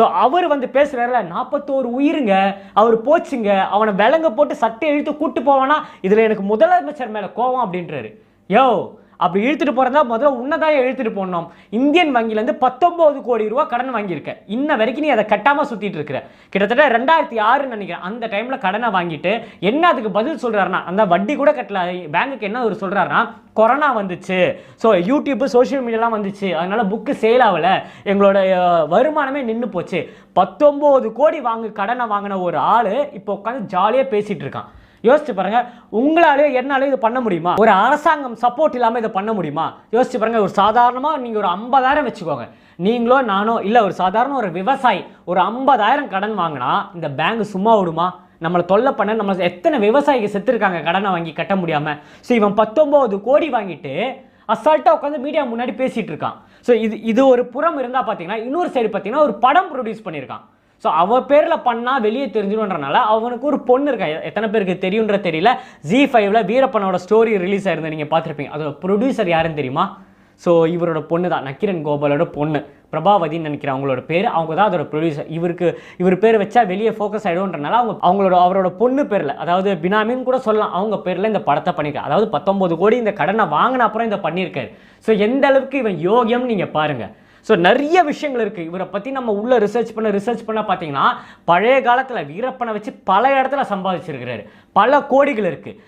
So அவர் வந்து பேசுறாருல நாற்பத்தோரு உயிருங்க அவர் போச்சுங்க அவனை விலங்க போட்டு சட்டை இழுத்து கூட்டு போவானா இதில் எனக்கு முதலமைச்சர் மேலே கோவம் அப்படின்றாரு. யோ அப்படி இழுத்துட்டு போறதா முதல்ல உன்னதான் இழுத்துட்டு போனோம் இந்தியன் வங்கியிலேருந்து பத்தொன்பது கோடி ரூபா கடன் வாங்கியிருக்க இன்ன வரைக்கும் நீ அதை கட்டாமல் சுற்றிட்டு இருக்கிற. கிட்டத்தட்ட ரெண்டாயிரத்தி ஆறுன்னு நினைக்கிறேன். அந்த டைமில் கடனை வாங்கிட்டு என்ன அதுக்கு பதில் சொல்கிறாருன்னா அந்த வட்டி கூட கட்டல. பேங்குக்கு என்ன ஒரு சொல்கிறாருன்னா கொரோனா வந்துச்சு. ஸோ யூடியூப் சோஷியல் மீடியாலாம் வந்துச்சு. அதனால புக்கு சேல் ஆகல. எங்களோட வருமானமே நின்று போச்சு. பத்தொம்போது கோடி வாங்கு கடனை வாங்கின ஒரு ஆள் இப்போ உட்காந்து ஜாலியாக பேசிகிட்டு இருக்கான். யோசிச்சு பாருங்க உங்களாலேயோ என்னாலேயோ இது பண்ண முடியுமா? ஒரு அரசாங்கம் சப்போர்ட் இல்லாமல் இதை பண்ண முடியுமா? யோசிச்சு பாருங்க ஒரு சாதாரணமாக நீங்கள் ஒரு ஐம்பதாயிரம் வச்சுக்கோங்க. நீங்களோ நானோ இல்லை ஒரு சாதாரண ஒரு விவசாயி ஒரு ஐம்பதாயிரம் கடன் வாங்கினா இந்த பேங்க் சும்மா விடுமா? நம்மளை தொல்லை பண்ண நம்ம எத்தனை விவசாயிகள் செத்துருக்காங்க கடனை வாங்கி கட்ட முடியாமல் ஸோ இவன் பத்தொம்போது கோடி வாங்கிட்டு அசால்ட்டாக உட்காந்து மீடியா முன்னாடி பேசிகிட்டு இருக்கான். ஸோ இது இது ஒரு புறம் இருந்தால் பார்த்தீங்கன்னா இன்னொரு சைடு பார்த்தீங்கன்னா ஒரு படம் ப்ரொடியூஸ் பண்ணியிருக்கான். ஸோ அவ பேரில் பண்ணால் வெளியே தெரிஞ்சிடும்ன்றனால அவனுக்கு ஒரு பொண்ணு இருக்கா. எத்தனை பேருக்கு தெரியுன்ற தெரியல. ஜி ஃபைவ்ல வீரப்பனோட ஸ்டோரி ரிலீஸ் ஆயிருந்த நீங்கள் பார்த்துருப்பீங்க. அதோட ப்ரொடியூசர் யாருன்னு தெரியுமா? ஸோ இவரோட பொண்ணு தான் நக்கிரன் கோபாலோட பொண்ணு. பிரபாவதின்னு நினைக்கிறேன் அவங்களோட பேர். அவங்க தான் அதோட ப்ரொடியூசர் இவருக்கு இவர் பேர் வச்சா வெளியே ஃபோக்கஸ் ஆகிடும்ன்றனால அவங்க அவங்களோட அவரோட பொண்ணு பேரில் அதாவது பினாமின்னு கூட சொல்லலாம். அவங்க பேரில் இந்த படத்தை பண்ணியிருக்காரு. அதாவது பத்தொம்போது கோடி இந்த கடனை வாங்கின அப்புறம் இதை பண்ணியிருக்காரு. ஸோ எந்த அளவுக்கு இவன் யோகியம்னு நீங்கள் பாருங்கள் ஸோ நிறைய விஷயங்கள் இருக்குது இவரை பற்றி நம்ம உள்ள ரிசர்ச் பண்ண ரிசர்ச் பண்ண பார்த்தீங்கன்னா பழைய காலத்தில் வீரப்பனை வச்சு பல இடத்துல சம்பாதிச்சிருக்கிறாரு. பல கோடிகள் இருக்குது